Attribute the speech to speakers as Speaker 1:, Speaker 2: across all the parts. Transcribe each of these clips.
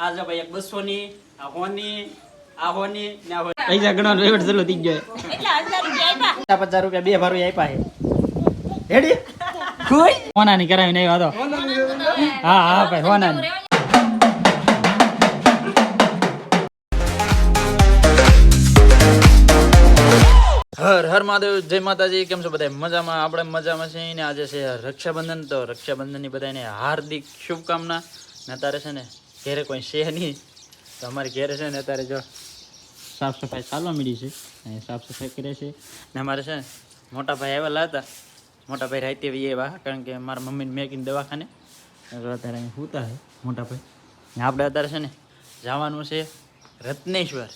Speaker 1: આ જો ભાઈ એક બસો ની આ હોની આ હોની ને આ હોની. પૈસા ગણવાનો વહીવટ ચાલુ થઈ ગયો. પચાસ રૂપિયા બે ભારું આપ્યા હેડી કોઈ? હોનાની હા હા ભાઈ હોનાની. હર હર મહાદેવ જય માતાજી કેમ છો બધા મજામાં? આપણે મજામાં છીએ ને આજે છે રક્ષાબંધન. તો રક્ષાબંધનની બધાને હાર્દિક શુભકામના. ને તારે છે ને ઘેરે કોઈ છે નહીં. તો અમારે ઘેરે છે ને અત્યારે જો સાફ સફાઈ ચાલવા મળી છે. અહીંયા સાફ સફાઈ કરે છે. ને અમારે છે મોટા ભાઈ આવેલા હતા. મોટા ભાઈ રાતે એવા કારણ કે મારા મમ્મીને મેકીને દવાખાને. અત્યારે અહીં સૂતા છે મોટા ભાઈ. ને આપણે અત્યારે છે ને જવાનું છે રત્નેશ્વર.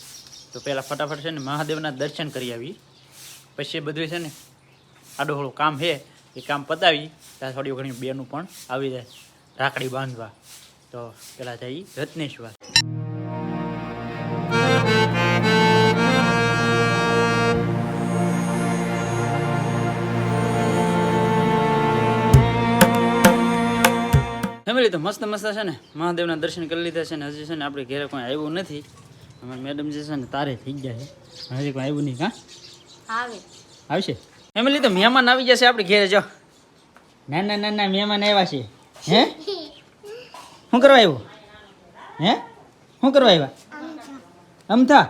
Speaker 1: તો પહેલાં ફટાફટ છે ને મહાદેવના દર્શન કરી આવી. પછી બધું છે ને આડોહળું કામ છે, એ કામ પતાવી. ત્યાં થોડી ઘણી બેનું પણ આવી જાય. રાખડી બાંધવા. તો પેલા થઈ રત્નેશ્વર. ફેમિલી તો મસ્ત મસ્ત છે ને? મહાદેવના દર્શન કરી લીધા છે ને હજી છે ને આપણે ઘરે કોઈ આવ્યું નથી. અમારી મેડમ જે છે ને તારે થઈ ગયા છે. હજી કોઈ આવ્યું નહીં કા
Speaker 2: આવે.
Speaker 1: આવશે? ફેમિલી તો મહેમાન આવી જશે આપણે ઘેરે જો. ના ના ના ના મહેમાન આવ્યા છે. હે? શું કરવા આવ્યો? હે? શું કરવા આવ્યા? અમથા?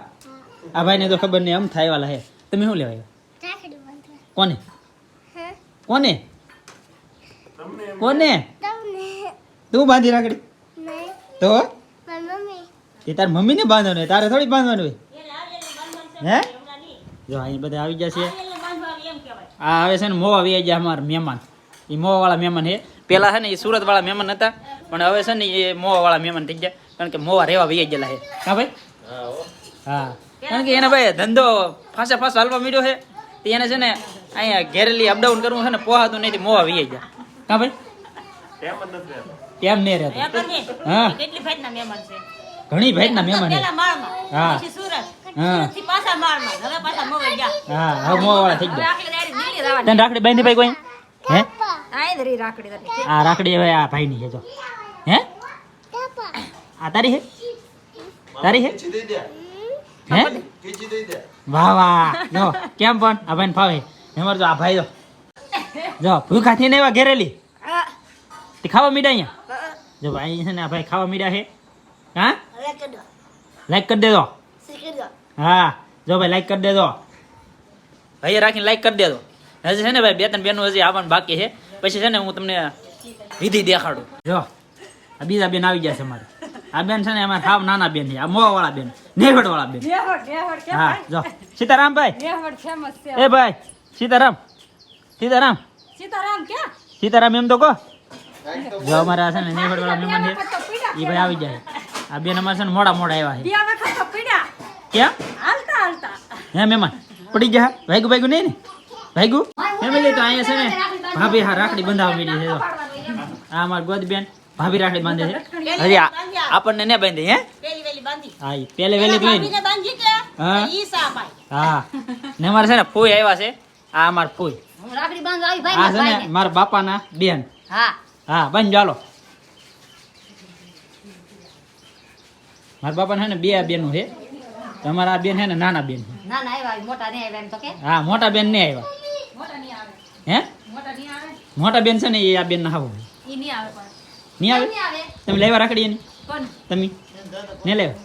Speaker 1: આ ભાઈને તો ખબર નહીં, અમથા આવ્યા હે. તમે શું લેવા આવ્યા? કોને? કોને? કોને? તું બાંધી રાખડી. તો? એ તાર મમ્મીને બાંધવાનું હોય, તારે થોડી બાંધવાનું હોય. હે? જો, અહીં બધા આવી જશે આ આવે છે ને મોવા આવી ગયા અમારા મહેમાન. એ મોવા વાળા મહેમાન છે. પેલા છે ને એ સુરત વાળા મહેમાન હતા પણ હવે છે ને એ મોવા વાળા મહેમાન થઈ ગયા કારણ કે મોવા રહેવા વહી ગયેલા છે. હા ભાઈ? હા. કારણ કે એને ભાઈ ધંધો ફાંસે ફાંસ હાલવા મીડ્યો છે તે એને છે ને અહીંયા ઘેરેલી અપડાઉન કરવું છે ને પોહાતું નહીં મોવા વહી ગયા. હા ભાઈ? કેમ નહીં રહેતો. હા.
Speaker 2: કેટલી ભાઈના મહેમાન છે?
Speaker 1: ઘણી મહેમાન
Speaker 2: પેલા માળમાં
Speaker 1: હા. હા. હા હવે મોવા વાળા થઈ ગયા. તને રાખડી બાંધી ભાઈ કોઈ? હે?
Speaker 2: રાખડી
Speaker 1: આ રાખડી હવે આ ભાઈની છે જો. હે? આ તારી હે તારી હે? હે? વાહ વાહ. જો કેમ પણ? આ ભાઈને ફાવે. હેમર જો આ ભાઈ જો. જો ભૂખા થઈને એવા ઘેરેલી તે ખાવા મીડા અહીંયા? જો ભાઈ છે ને આ ભાઈ ખાવા મીડા છે. હા? લાઈક કરી દેજો. હા. જો ભાઈ લાઈક કરી દેજો. ભાઈએ રાખીને લાઈક કરી દેજો. હજી છે ને ભાઈ બે ત્રણ બેનો હજી આવવાનું બાકી છે. પછી છે ને હું તમને વિધિ દેખાડું. જો આ બીજા બેન આવી ગયા છે અમારે. આ બેન છે ને અમારે સાવ નાના બેન છે આ મોવા વાળા બેન. નેવડ વાળા બેન હા જો. સીતારામ ભાઈ. એ ભાઈ સીતારામ. સીતારામ.
Speaker 2: સીતારામ ક્યાં?
Speaker 1: સીતારામ એમ તો કહો. જો અમારે આ છે ને નેવડ વાળા મહેમાન છે એ ભાઈ આવી જાય. આ બેન અમારે છે ને મોડા મોડા આવ્યા છે. ક્યાં?
Speaker 2: હાલતા હાલતા.
Speaker 1: હે મહેમાન પડી ગયા? ભાઈગુ ભાઈગુ નહીં ને? ભાઈગુ? ફેમિલી તો અહીંયા છે ને ભાભી હા રાખડી બંધાવા મીડી છે આ અમારી ગોદ બેન ભાભી રાખડી બાંધે છે. આ- આપણને ને બાંધે હે?
Speaker 2: પેલી વેલી બાંધી
Speaker 1: હા પેલે વેલી ને.
Speaker 2: બાંધી કે
Speaker 1: હા.
Speaker 2: ઈ
Speaker 1: હા. ને અમારે છે ને ફૂઈ આવ્યા છે. આ અમાર ફૂઈ.
Speaker 2: રાખડી બાંધવા આવી
Speaker 1: આ છે ને મારા બાપાના બેન.
Speaker 2: હા.
Speaker 1: હા બંધ ચાલો મારા બાપા છે ને બે બેનો છે. તમારા આ બેન છે ને નાના બેન છે.
Speaker 2: ના ના આવ્યા મોટા નહીં આવ્યા એમ તો કે.
Speaker 1: હા મોટા બેન નહીં આવ્યા
Speaker 2: મોટા નહીં આવે.
Speaker 1: હે?
Speaker 2: મોટા
Speaker 1: બેન છે ને એ આ બેન ના હાવ
Speaker 2: નહીં આવે
Speaker 1: નહીં આવે? તમે લેવા રાખડી એની? તમે? ને લેવા?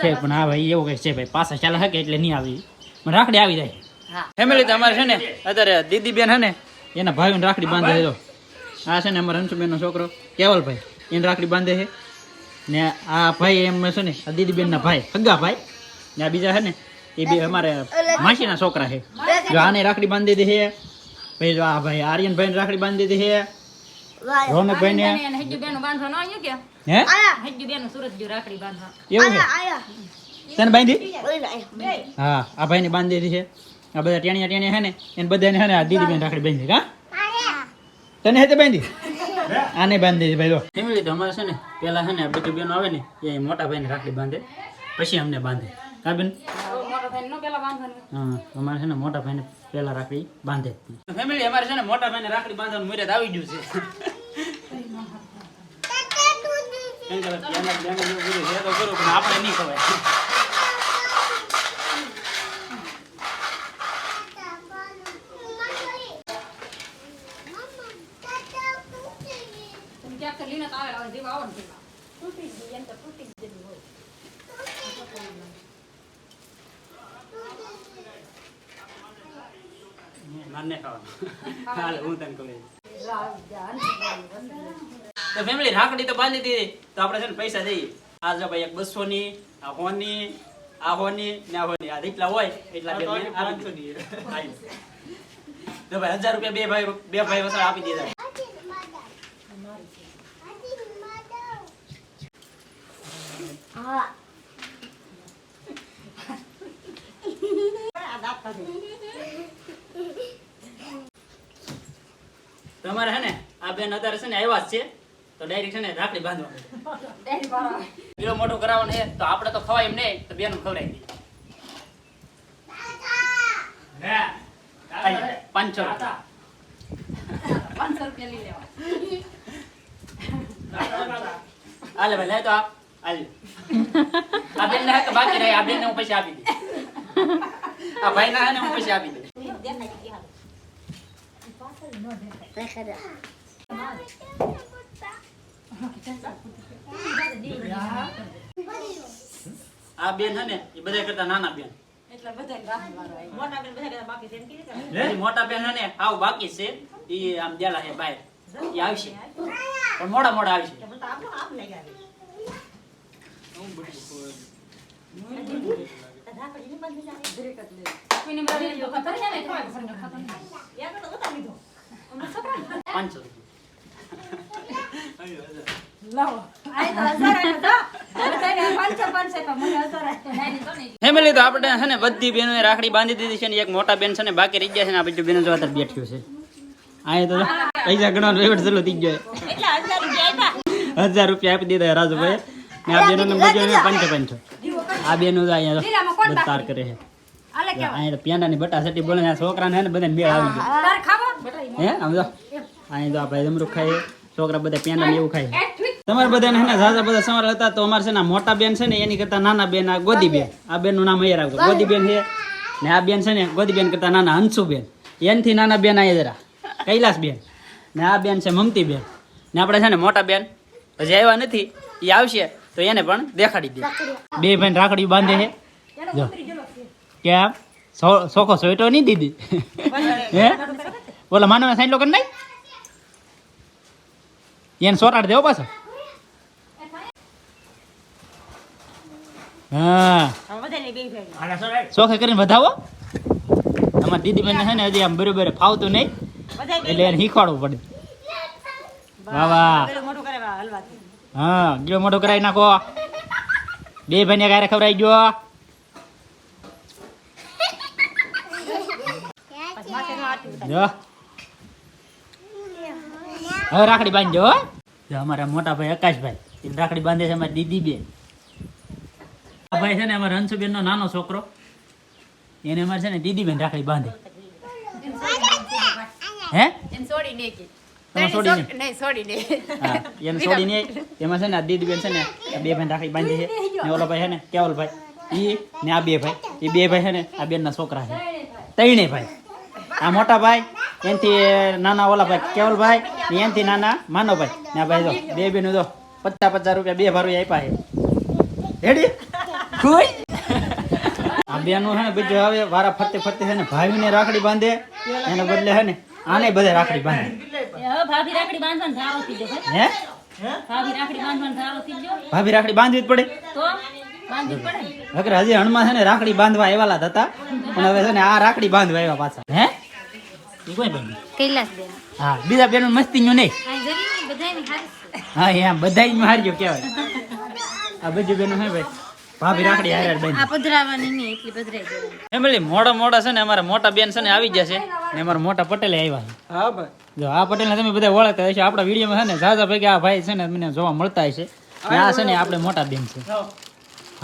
Speaker 1: છે પણ હા ભાઈ એવું કઈ છે ભાઈ પાછા ચાલે હકે એટલે નહીં આવી. પણ રાખડી આવી જાય. ફેમિલી તમારે અમારે છે ને અત્યારે દીદી બેન છે ને એના ભાઈ રાખડી બાંધે છે આ છે ને અમારા હંસુબેનનો છોકરો. કેવલભાઈ એને રાખડી બાંધે છે. ને આ ભાઈ એમ છે ને આ દીદી બેનના ભાઈ હગા ભાઈ. ને આ બીજા છે ને એ બે અમારે માસીના છોકરા છે. જો આને રાખડી બાંધી દીધી છે. પછી જો આ ભાઈ આર્યનભાઈને રાખડી બાંધી દીધી છે. રોનકભાઈને?
Speaker 2: ને હજુ બેનું બાંધવા ન આવ્યું કે?
Speaker 1: હે?
Speaker 2: હજુ બેનું સુરત જો રાખડી બાંધવા.
Speaker 1: એવું છે? તને બાંધી? હા આ ભાઈને બાંધી દીધી છે. આ બધા ટેણિયા ટેણિયા હે ને એને બધાને હે ને આ દીદી બેન રાખડી બાંધી હા? તને હેતે બાંધી? આને બાંધી દીધી ભાઈ જો ફેમિલી તો અમારે છે ને પેલા છે ને આ બધી બેનો આવે ને એ મોટા ભાઈને રાખડી બાંધે પછી અમને બાંધે. કા બેન
Speaker 2: મોટા ભાઈ નો પેલા બાંધવાનું.
Speaker 1: હા અમારે છે ને મોટા ભાઈને પેલા રાખડી બાંધે ફેમિલી અમારે છે ને મોટા ભાઈને રાખડી બાંધવાનું મુરત આવી ગયું છે. આપણે નહીં ખવાય
Speaker 2: તમે ક્યાંક તો લઈને તો આવેલા હોય, જેવા આવો ને તેવા. તૂટી જ ગઈ, એમ તો તૂટી જ ગયેલું હોય.
Speaker 1: મારને ખાવાનું હાલ હું તને કહું. તો ફેમિલી રાખડી તો બાંધી દીધી. તો આપણે છે ને પૈસા દઈએ. આ જો ભાઈ એક બસો ની આ હોની આ હોની ને આ હોની. આ જેટલા હોય એટલા બે આપી તો ભાઈ હજાર રૂપિયા બે ભાઈ બે ભાઈ વસાડ આપી દીધા. તમારે છે ને આ બેન અત્યારે છે ને આવ્યા જ છે તો ડાયરેક્ટ છે ને રાખડી બાંધવા. કિલો મોટું. કરાવવાનું છે તો આપણે તો ખવાય એમ નહીં તો બેન ખવડાવી દઈએ આઈ, પાંચસો
Speaker 2: પાંચસો રૂપિયા લઈ લેવા.
Speaker 1: હાલે ભાઈ લે તો આપ હાલ. આ બેન ને બાકી રહી આ બેન ને હું પૈસા આપી દઈ આ ભાઈ ના હું પૈસા આપી દઈ આ બેન હે ને એ બધા કરતા નાના બેન. મોટા બેન હે ને આવ બાકી છે. એ આમ દેલા છે બાય. એ આવશે. પણ મોડા મોડા આવશે.
Speaker 2: કોઈને મારી છે ને, તમારે ઘરને ખતર નહીં.
Speaker 1: પાંચસો
Speaker 2: તો
Speaker 1: ફેમિલી તો આપણે છે ને બધી બહેનોએ રાખડી બાંધી દીધી છે ને એક મોટા બેન છે ને બાકી રહી ગયા છે ને આ બીજું બેન જો અત્યારે બેઠ્યું છે. આ તો પૈસા ગણવાનું રેવડ ચલો થઈ ગયો. હજાર રૂપિયા આપી દીધા રાજુભાઈ ને આ બેનો બીજો પંચો પંચો. આ બેનો તો અહીંયા તાર કરે છે? અહીંયા પેંડાની બટા સટી બોલે ને આ છોકરાને ને બધા મેળ આવી ગયો હે આમ જો. અહીંયા તો આપણે જમરૂખ ખાઈએ છોકરા બધા પેંડા એવું ખાય તમારા બધાને હે ને ઝાઝા બધા સવાર હતા તો અમારે છે ને મોટા બેન છે ને એની કરતા નાના બેન આ ગોદી બેન. આ બેનનું નામ અહીંયા રાખજો ગોદી બેન છે ને આ બેન છે ને ગોદી બેન કરતા નાના હંસુ બેન. એનથી નાના બેન અહીંયા જરા. કૈલાસ બેન. ને આ બેન છે મમતી બેન. ને આપણે છે ને મોટા બેન હજી આવ્યા નથી એ આવશે તો એને પણ દેખાડી દે. બે બેન રાખડી બાંધે છે. જો. કેમ સો- સોખો સોયટો નહીં દીધી. હે? બોલો માનવ સાઈન લોકો નહીં? એને સોટાડ દેવો પાછો. હા. કરીને વધાવો. અમારા દીદી બેન છે ને હજી આમ બરોબર ફાવતું નહીં. એટલે એને શીખવાડવું પડે. વાહ વાહ. હા ગીડો મોટો કરાવી નાખો. બે ભાઈને ક્યારે ખવડાવી ગયો. જો. હવે રાખડી બાંધજો જો અમારા મોટા ભાઈ આકાશભાઈ રાખડી બાંધે છે અમારી દીદી બેન. આ ભાઈ છે ને અમારા હંસુબેન નો નાનો છોકરો. એને અમારે છે ને દીદી બેન રાખડી બાંધે. હે? એમાં છે ને દીદી બેન છે ને બે ભાઈ રાખડી બાંધી છે. ઓલો ભાઈ છે ને, કેવલભાઈ. ઈ ને આ બે ભાઈ. એ બે ભાઈ છે ને આ બેનના છોકરા છે. ત્રણે ભાઈ આ મોટા ભાઈ એનથી નાના ઓલા ભાઈ કેવલભાઈ ભાઈ એનથી નાના માનવભાઈ. ને ભાઈ જો બે બેનું જો પચાસ પચાસ રૂપિયા બે ભારું આપ્યા છે. રેડી ખુશ આ બેનું છે ને બીજું હવે વારા ફરતે ફરતે છે ને રાખડી બાંધે એને બદલે છે ને આને બધે રાખડી બાંધે.
Speaker 2: હવે ભાભી રાખડી બાંધવાનો ધારો થઈ ગયો
Speaker 1: હે?
Speaker 2: ભાભી રાખડી બાંધવાનો ધારો થઈ ગયો.
Speaker 1: ભાભી રાખડી બાંધવી જ પડે.
Speaker 2: તો? બાંધવી પડે. ને.
Speaker 1: નકર હજી હણમાં છે ને રાખડી બાંધવા આવેલા જ હતા પણ હવે છે ને આ રાખડી બાંધવા એવા પાછા. હે? કોઈ બેન
Speaker 2: કૈલાસ બેન.
Speaker 1: હા બીજા બેન મસ્તી નું નહીં
Speaker 2: આ જરી બધાયની હારી
Speaker 1: હા બધા જ હાર્યો કહેવાય. આ બધું બેન હે ભાઈ ભાભી રાખડી હારે બેન
Speaker 2: આ પધરાવાની નહીં એટલી પધરાઈ દેવાની
Speaker 1: ફેમિલી મોટા મોટા છે ને અમારા મોટા બેન છે ને આવી ગયા છે. ને અમારા મોટા પટેલે આવ્યા છે.
Speaker 3: હા ભાઈ.
Speaker 1: જો આ પટેલને તમે બધા ઓળખતા હશો. આપણા વિડીયોમાં છે ને ઝાઝા ભાઈ આ ભાઈ છે ને મને જોવા મળતા હશે. આ છે ને આપણે મોટા બેન છે.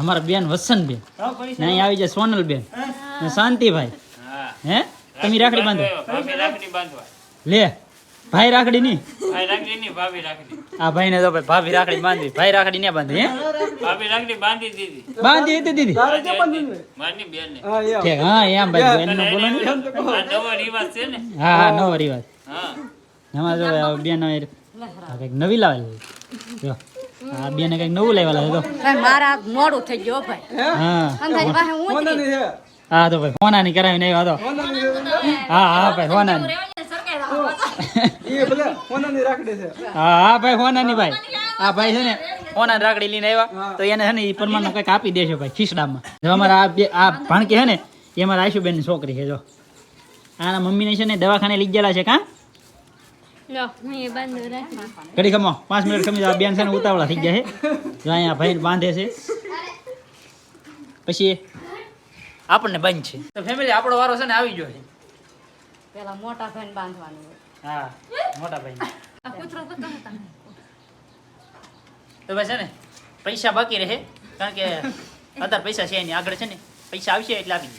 Speaker 1: અમારા બેન વસંત બેન
Speaker 3: હા
Speaker 1: ને અહીં આવી જાય સોનલ બેન ને શાંતિભાઈ. હે? તમે રાખડી બાંધો. લે ભાઈ રાખડી ની?
Speaker 3: ભાઈ રાખડી ની ભાભી રાખડી.
Speaker 1: આ ભાઈને તો ભાભી રાખડી બાંધી ભાઈ રાખડી ને બાંધી હે?
Speaker 3: ભાભી રાખડી બાંધી દીધી.
Speaker 1: બાંધી હતી દીદી
Speaker 3: મારની બેન. ને
Speaker 1: ઠીક હા એમ ભાઈ એમનો બોલો ને
Speaker 3: આ નવો રિવાજ છે ને?
Speaker 1: હા હા નવો રિવાજ.
Speaker 3: હા.
Speaker 1: એમાં જો બેન આ કંઈક નવી લાવેલી જો આ બેને કંઈક નવું લાવેલા છે તો
Speaker 2: મારા મોડું થઈ ગયો ભાઈ.
Speaker 1: હા.
Speaker 2: હું.
Speaker 1: હા તો ભાઈ ફોનાની કરાવીને આવ્યા તો. હા હા ભાઈ ફોનાની હા હા ભાઈ ફોનાની ભાઈ. આ ભાઈ છે ને ફોના રાખડી લઈને આવ્યા. તો એને છે ને એ પ્રમાણનું કંઈક આપી દેશે ભાઈ ખીસડામાં. જો અમારા આ બે આ ભાણકી છે ને એ અમારા આશુબેનની છોકરી છે જો. આના મમ્મીને છે ને દવાખાને લઈ ગયેલા છે કાં?
Speaker 4: લો હું એ બાંધો રાખી.
Speaker 1: ઘડી ખમો પાંચ મિનિટ ખમી આ બેન છે ને ઉતાવળા થઈ ગયા છે. જો અહીંયા ભાઈ બાંધે છે. પછી આપણને બંધ છે. તો ફેમિલી આપણો વારો છે ને આવી ગયો છે.
Speaker 2: પેલા મોટા ભાઈને બાંધવાનું
Speaker 1: હા મોટા ભાઈ
Speaker 2: કૂતરો કૂતરો
Speaker 1: તો બસ છે ને પૈસા બાકી રહે કારણ કે અત્યારે પૈસા છે એની આગળ છે ને પૈસા આવશે એટલે આપી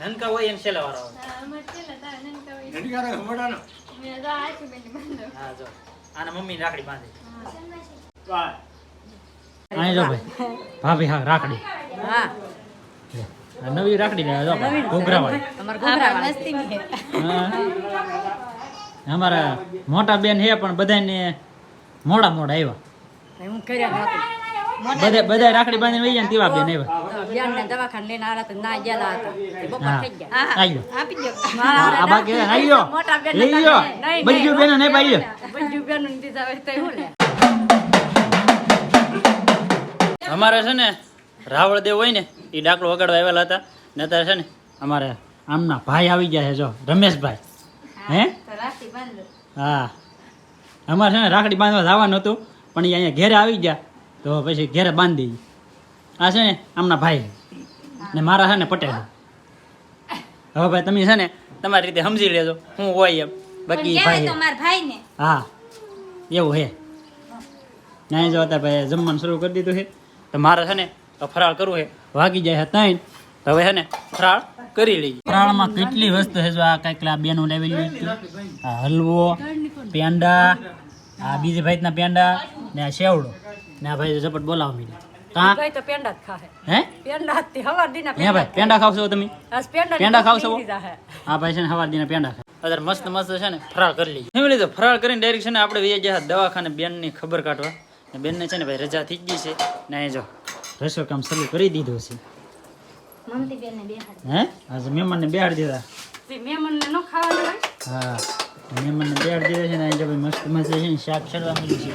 Speaker 1: નનકા હોય એને છેલ્લા વારો આવે. હા જો. આના મમ્મી રાખડી બાંધે. અહીં જો ભાઈ. ભાભી હા રાખડી.
Speaker 2: હા.
Speaker 1: નવી રાખડી લેવા જો ઘૂઘરા વાળી.
Speaker 2: અમારા.
Speaker 1: હા. મોટા બેન છે પણ બધાને મોડા મોડા આવ્યા
Speaker 2: ભાઈ હું કર્યા.
Speaker 1: બધા બધા રાખડી બાંધીને વહી જાય તેવા બેન આવ્યા.
Speaker 2: દવાખાને લઈને આવ્યા તો ના ગયેલા હતા. તે બપોર
Speaker 1: હા
Speaker 2: થઈ ગયા.
Speaker 1: આવી ગયો.
Speaker 2: આપી દો
Speaker 1: આ આ બાકી છે,
Speaker 2: મોટા બેન
Speaker 1: લઈ ગયો. બેન ને પાઈ
Speaker 2: બંજુ બેન દીધા હોય તો
Speaker 1: અમારે છે ને રાવળ દેવ હોય ને એ ડાકડો વગાડવા આવેલા હતા. ને અત્યારે છે ને અમારે આમના ભાઈ આવી ગયા છે જો રમેશભાઈ. હે હા? અમારે છે ને રાખડી બાંધવા જવાનું હતું પણ એ અહીંયા ઘેરે આવી ગયા. તો પછી ઘેરે બાંધી આ છે ને આમના ભાઈ. ને મારા છે ને પટેલ. હવે ભાઈ તમે છે ને તમારી રીતે સમજી લેજો હું હોય એમ. બાકી ભાઈ હા એવું હે. ના જો અત્યારે ભાઈ જમવાનું શરૂ કરી દીધું છે. તો મારે છે ને તો ફરાળ કરવું છે. વાગી જાય છે ત્રણ. તો હવે છે ને ફરાળ કરી લઈએ. ફરાળમાં કેટલી વસ્તુ છે જો આ કંઈક આ બેનું લેવી આ હલવો પેંડા આ બીજી ભાઈના પેંડા ને આ સેવડો ને આ ભાઈ ઝપટ બોલાવો મીડી કાં?
Speaker 2: ભાઈ તો પેંડા જ ખાહે.
Speaker 1: હે?
Speaker 2: પેંડા જ તે હવાર દીના
Speaker 1: હે ભાઈ પેંડા ખાવશો તમે?
Speaker 2: પેંડા
Speaker 1: પેંડા ખાવશો?
Speaker 2: હા
Speaker 1: ભાઈ છે ને સવાર દીના પેંડા અત્યારે મસ્ત મસ્ત છે ને ફરાળ કરી લઈએ. ફરાળ કરીને ડાયરેક્ટ છે ને આપણે દવાખાને બેનની ખબર કાઢવા. ને બેનને છે ને ભાઈ રજા થઈ ગઈ છે. ને અહીં જો રસોઈ કામ શરૂ કરી દીધું છે.
Speaker 4: મમતી બેન બેહાડ.
Speaker 1: હે? આજે મહેમાનને બેહાડી દીધા.
Speaker 2: તે મહેમાનને ન ખાવાનું હોય?
Speaker 1: હા મહેમાનને બેહાડી દીધા છે ને અહીં જો ભાઈ મસ્ત છે ને શાક ચડવા મળ્યું છે.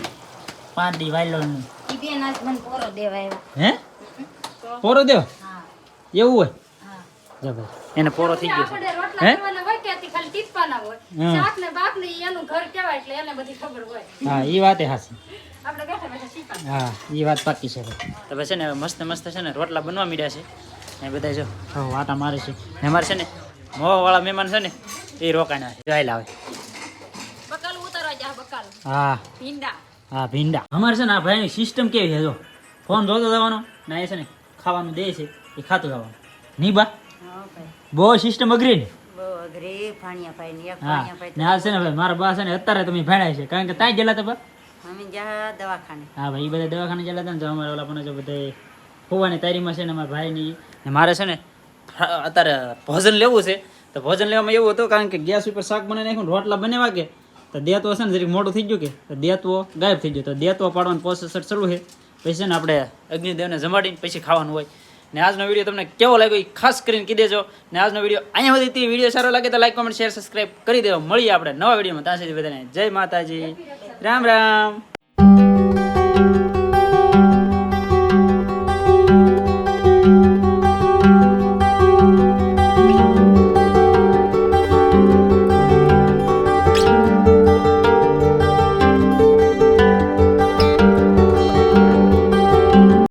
Speaker 1: પાંડી વાયલોનું.
Speaker 4: ઈ બેન આજ મને પોરો દેવા આવ્યા.
Speaker 1: હે? પોરો દેવ?
Speaker 4: હા.
Speaker 1: એવું હોય?
Speaker 4: હા.
Speaker 1: ભાઈ એને પોરો થઈ ગયો છે. હે?
Speaker 2: ખાલી હોય? ને બાક ને એનું ઘર કહેવાય એટલે એને બધી ખબર હોય.
Speaker 1: હા એ વાતે હાસી
Speaker 2: આપણે બેઠા બેઠા શીખવા
Speaker 1: હા એ વાત પાકી છે તમે તો પછી છે ને મસ્ત મસ્ત છે ને રોટલા બનવા મીડ્યા છે. ને બધા જો વાટા મારે છે. ને અમારે છે ને મોવાવાળા મહેમાન છે ને એ રોકાણા જોઈ લાવે.
Speaker 2: બકાલ ઉતારવા જા બકાલ.
Speaker 1: હા.
Speaker 2: ભીંડા.
Speaker 1: હા ભીંડા. અમારે છે ને આ ભાઈની સિસ્ટમ કેવી છે જો. ફોન જોતો જવાનો ના એ છે ને ખાવાનું દે છે એ ખાતું જવાનું. નહીં બા? બહુ સિસ્ટમ અઘરી ને.
Speaker 2: અઘરી ભાણિયા ભાઈ ને
Speaker 1: હાલ છે ને ભાઈ મારા બા છે ને અત્યારે તમે ભેણાય છે. કારણ કે ત્યાં ગયેલા હતા બા. હા, ભાઈ એ બધા દવાખાને ચાલ્યા હતા ને, તો અમારે ઓલા પણ જો બધા હોવાની તારીમાં છે ને અમારા ભાઈની, ને મારે છે ને અત્યારે ભોજન લેવું છે. તો ભોજન લેવામાં એવું હતું, કારણ કે ગેસ ઉપર શાક બનાવી નાખ્યું રોટલા બને વાગે, તો દેતવો છે ને, જરીક મોટું થઈ ગયું કે, તો દેતવો ગાયબ થઈ ગયો. તો દેતવો પાડવાનું પ્રોસેસ શરૂ છે. પછી છે ને આપણે અગ્નિદેવને જમાડીને પછી ખાવાનું હોય. ને આજનો વીડિયો તમને કેવો લાગ્યો એ ખાસ કરીને કહી દેજો. ને આજનો વીડિયો અહીંયા સુધી વીડિયો સારો લાગે તો લાઈક કોમેન્ટ શેર સબસ્ક્રાઈબ કરી દેવો મળીએ આપણે નવા વિડીયોમાં. ત્યાં સુધી બધાને જય માતાજી. રામ રામ.